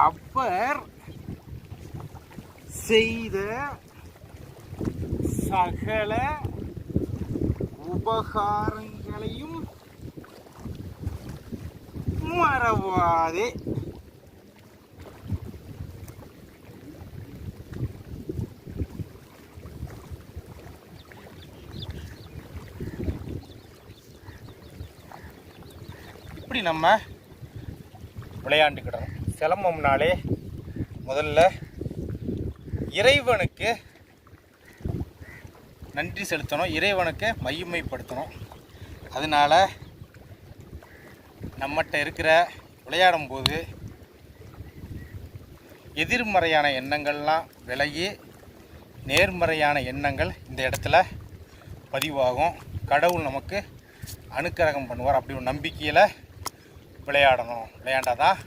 அப்பர் செய்த சகல உபகாரங்களையும் மறவாதே. இப்படி நம்ம விளையாண்டுக்கிடணும் கிளம்பம்னாலே முதல்ல இறைவனுக்கு நன்றி செலுத்தணும் இறைவனுக்கு மையமைப்படுத்தணும் அதனால் நம்மகிட்ட இருக்கிற விளையாடும்போது எதிர்மறையான எண்ணங்கள்லாம் விலகி நேர்மறையான எண்ணங்கள் இந்த இடத்துல பதிவாகும். கடவுள் நமக்கு அனுக்கிரகம் பண்ணுவார். அப்படி ஒரு நம்பிக்கையில் விளையாடணும். விளையாண்டாதான்